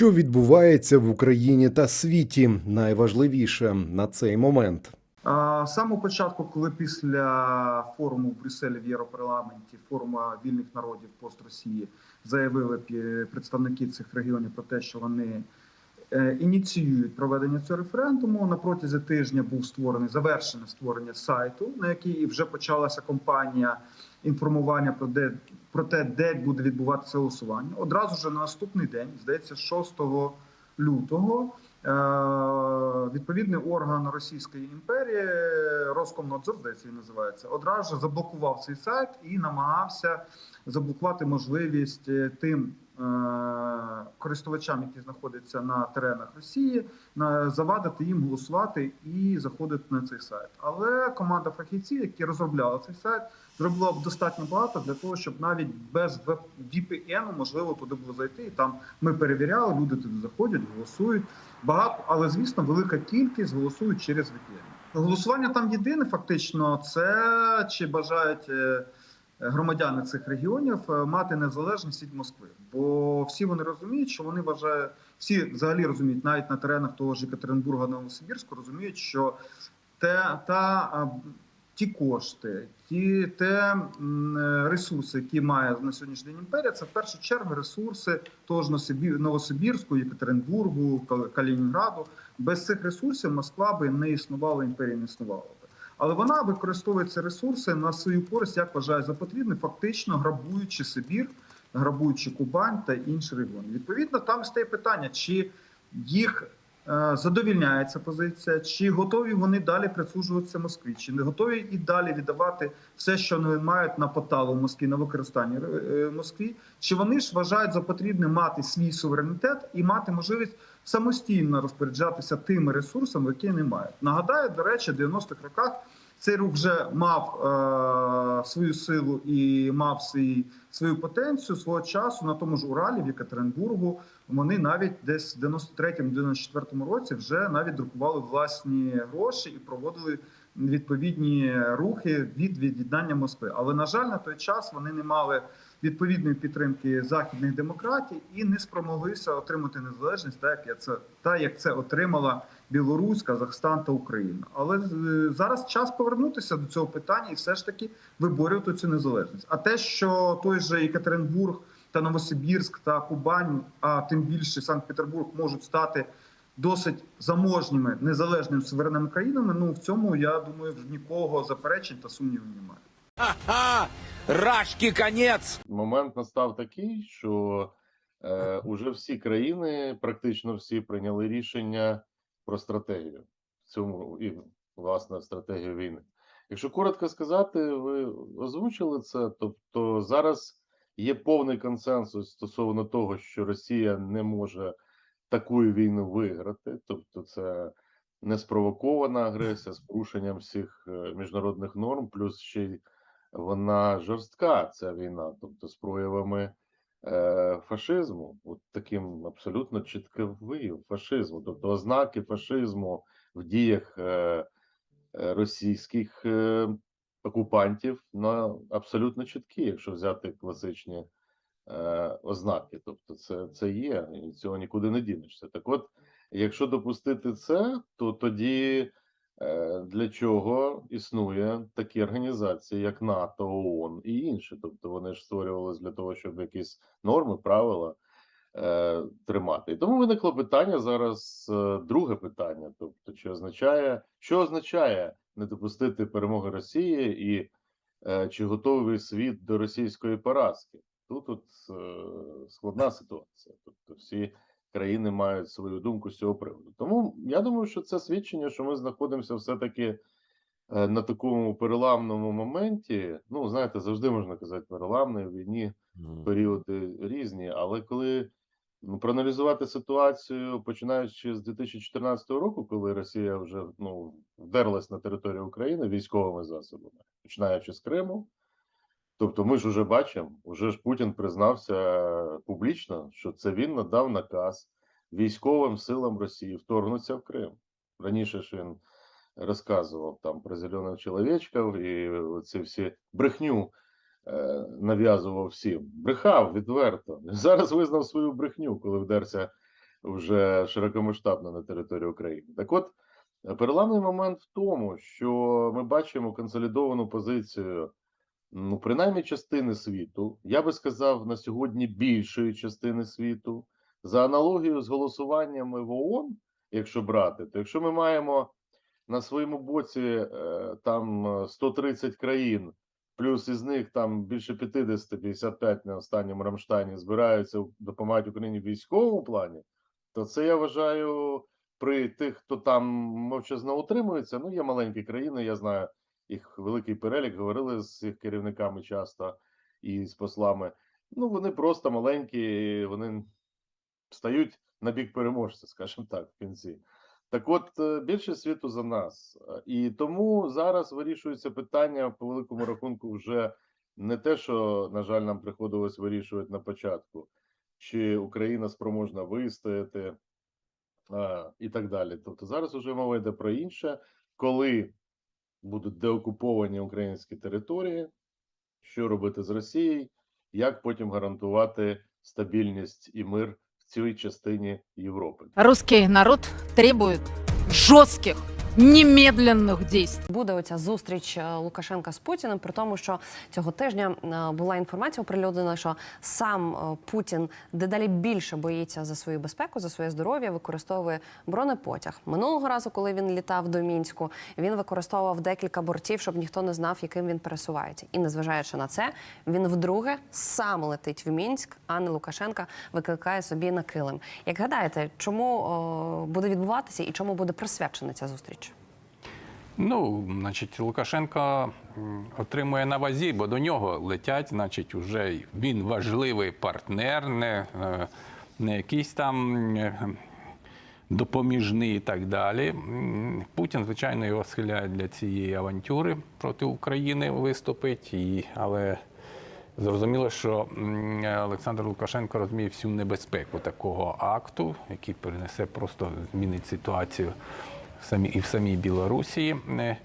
Що відбувається в Україні та світі, найважливіше на цей момент. Саме початку, коли після форуму в Брюсселі в Європарламенті, форума вільних народів пост Росії, заявили представники цих регіонів про те, що вони ініціюють проведення цього референдуму. На протязі тижня був створений завершене створення сайту, на який вже почалася кампанія інформування про де про те, де буде відбуватися голосування. Одразу ж на наступний день, здається, 6 лютого. Е, Відповідний орган Російської імперії Роскомнадзор, здається, він називається, одразу заблокував цей сайт і намагався заблокувати можливість е, тим е, користувачам, які знаходяться на теренах Росії, завадити їм голосувати і заходити на цей сайт. Але команда фахівців, які розробляли цей сайт, зробила б достатньо багато для того, щоб навіть без VPN можливо туди було зайти. І там ми перевіряли, люди туди заходять, голосують. Багато, але звісно, велика кількість голосують через VPN. Голосування там єдине, фактично, це чи бажають е, громадяни цих регіонів е, мати незалежність від Москви. Бо всі вони розуміють, що вони вважають, всі взагалі розуміють, навіть на теренах того ж Екатеринбурга, Новосибірську, розуміють, що те та ті кошти, ті те е, ресурси, які має на сьогоднішній день імперія, це в першу чергу ресурси того ж Новосибірську, Єкатеринбургу, Кал- Калінінграду. Без цих ресурсів Москва би не існувала, імперія не існувала би. Але вона використовує ці ресурси на свою користь, як вважає за потрібне, фактично грабуючи Сибір, грабуючи Кубань та інші регіони. Відповідно, там стає питання, чи їх задовільняє ця позиція, чи готові вони далі прислужуватися Москві, чи не готові і далі віддавати все, що вони мають на поталу Москві на використання е, Москві, чи вони ж вважають за потрібне мати свій суверенітет і мати можливість самостійно розпоряджатися тими ресурсами, які не мають. Нагадаю, до речі, в 90-х роках цей рух вже мав е, свою силу і мав свій, свою потенцію свого часу на тому ж Уралі в Єкатеринбургу. Вони навіть десь в 93-94 році вже навіть друкували власні гроші і проводили відповідні рухи від від'єднання Москви. Але на жаль, на той час вони не мали відповідної підтримки західних демократій і не спромоглися отримати незалежність, так як це та як це отримала Білорусь, Казахстан та Україна. Але е, зараз час повернутися до цього питання і все ж таки виборювати цю незалежність. А те, що той же Екатеринбург та Новосибірськ та Кубань, а тим більше Санкт-Петербург можуть стати досить заможніми незалежними суверенними країнами. Ну в цьому я думаю, в нікого заперечень та сумнівів немає. Ха-ха! Рашки конец! момент настав такий, що е, уже всі країни, практично всі, прийняли рішення про стратегію в цьому і власне стратегію війни. Якщо коротко сказати, ви озвучили це. Тобто зараз є повний консенсус стосовно того, що Росія не може таку війну виграти, тобто це не спровокована агресія з порушенням всіх е, міжнародних норм, плюс ще й вона жорстка, ця війна, тобто з проявами фашизму, от таким абсолютно чітким вияв фашизму, тобто ознаки фашизму в діях е, е, російських е, окупантів на абсолютно чіткі, якщо взяти класичні е, ознаки. Тобто, це, це є, і цього нікуди не дінешся. Так от, якщо допустити це, то тоді. Е, Для чого існує такі організації, як НАТО, ООН і інші? Тобто вони ж створювалися для того, щоб якісь норми, правила е, тримати. І тому виникло питання зараз. е, друге питання: тобто, чи означає, що означає не допустити перемоги Росії, і е, чи готовий світ до російської поразки? Тут от е, складна ситуація. Тобто, всі країни мають свою думку з цього приводу. Тому я думаю, що це свідчення, що ми знаходимося все-таки е, на такому переламному моменті. Ну, знаєте, завжди можна казати переламний в війні періоди різні, але коли ну, проаналізувати ситуацію, починаючи з 2014 року, коли Росія вже ну, вдерлась на територію України військовими засобами, починаючи з Криму. Тобто, ми ж уже бачимо, уже ж Путін признався публічно, що це він надав наказ військовим силам Росії вторгнутися в Крим. Раніше ж він розказував там про зелених чоловічків і ці всі брехню е, нав'язував всім. Брехав відверто. Зараз визнав свою брехню, коли вдерся вже широкомасштабно на території України. Так от, е, переламний момент в тому, що ми бачимо консолідовану позицію, ну, принаймні частини світу, я би сказав, на сьогодні більшої частини світу, за аналогією з голосуваннями в ООН, якщо брати, то якщо ми маємо на своєму боці е, там е, 130 країн, плюс із них там більше 50, 55 на останньому Рамштайні збираються допомагати Україні в військовому плані, то це я вважаю при тих, хто там мовчазно утримується. Ну, є маленькі країни, я знаю їх великий перелік, говорили з їх керівниками часто і з послами. Ну, вони просто маленькі, вони стають на бік переможця, скажімо так, в кінці. Так от, е, більше світу за нас. І тому зараз вирішується питання по великому рахунку вже не те, що, на жаль, нам приходилось вирішувати на початку, чи Україна спроможна вистояти а, і так далі. Тобто зараз вже мова йде про інше, коли будуть деокуповані українські території, що робити з Росією, як потім гарантувати стабільність і мир в цій частині Європи. Руський народ требує жестких, немедленных действий. Буде оця зустріч е, Лукашенка з Путіним, при тому, що цього тижня е, була інформація оприлюднена, що сам е, Путін дедалі більше боїться за свою безпеку, за своє здоров'я, використовує бронепотяг. Минулого разу, коли він літав до Мінську, він використовував декілька бортів, щоб ніхто не знав, яким він пересувається. І незважаючи на це, він вдруге сам летить в Мінськ, а не Лукашенка викликає собі на килим. Як гадаєте, чому буде відбуватися і чому буде присвячена ця зустріч? Ну, значить, Лукашенко отримує на вазі, бо до нього летять, значить, вже й він важливий партнер, не, е, не якийсь там е, допоміжний і так далі. Путін, звичайно, його схиляє для цієї авантюри проти України виступить, і, але зрозуміло, що Олександр Лукашенко розуміє всю небезпеку такого акту, який перенесе просто змінить ситуацію самі, і в самій Білорусі. Е,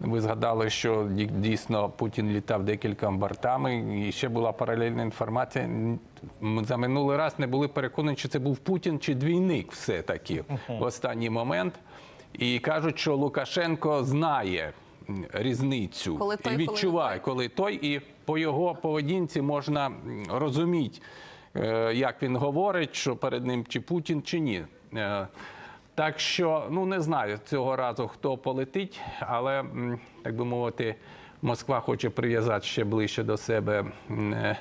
Ви згадали, що дійсно Путін літав декількома бортами, і ще була паралельна інформація. Ми за минулий раз не були переконані, чи це був Путін чи двійник все-таки в останній момент. І кажуть, що Лукашенко знає різницю Коли той, і коли не відчуває, коли той, і по його поведінці можна розуміти, е, як він говорить, що перед ним чи Путін, чи ні. Так що, ну не знаю цього разу, хто полетить, але, так би мовити, Москва хоче прив'язати ще ближче до себе е,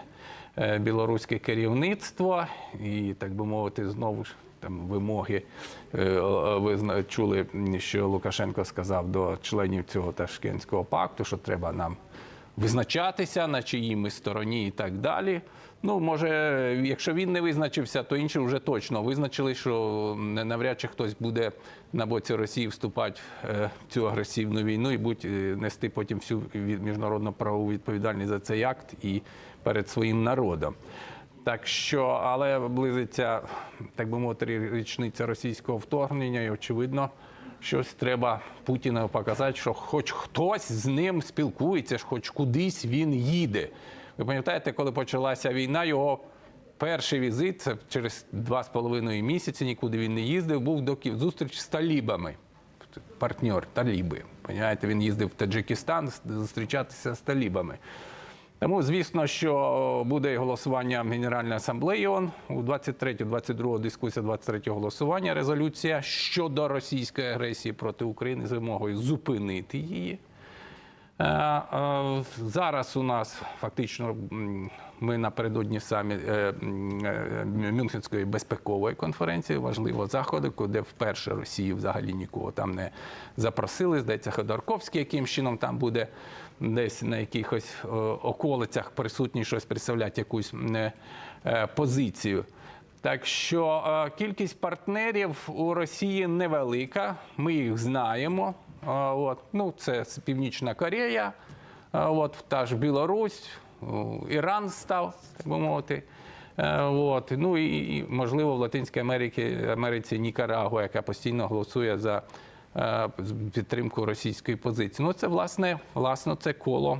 е, білоруське керівництво і, так би мовити, знову ж там вимоги. Е, Ви чули, що Лукашенко сказав до членів цього Ташкентського пакту, що треба нам визначатися, на чиїй ми стороні і так далі. Ну, може, якщо він не визначився, то інші вже точно визначили, що навряд чи хтось буде на боці Росії вступати е, в цю агресивну війну і будь е, нести потім всю міжнародну правову відповідальність за цей акт і перед своїм народом. Так що, але близиться, так би мовити, річниця російського вторгнення, і очевидно, щось треба Путіну показати, що хоч хтось з ним спілкується, хоч кудись він їде. Ви пам'ятаєте, коли почалася війна, його перший візит через два з половиною місяці, нікуди він не їздив, був до Києва, зустріч з талібами. Партнер таліби. Понимаєте, він їздив в Таджикистан зустрічатися з талібами. Тому, звісно, що буде голосування голосування Генеральної асамблеї ООН у 23-22 дискусія 23 голосування. Резолюція щодо російської агресії проти України з вимогою зупинити її. Е, е, Зараз у нас фактично ми напередодні самі е, Мюнхенської безпекової конференції, важливого заходу, де вперше Росію взагалі нікого там не запросили. Здається, Ходорковський яким чином там буде десь на якихось околицях присутній щось представляти якусь позицію. Так що кількість партнерів у Росії невелика, ми їх знаємо. Е, От. Ну, це Північна Корея, е, от, та ж Білорусь, Іран став, так би мовити. Е, От. Ну і, можливо, в Латинській Америці, Америці Нікарагуа, яка постійно голосує за е, підтримку російської позиції. Ну, це власне, власне це коло.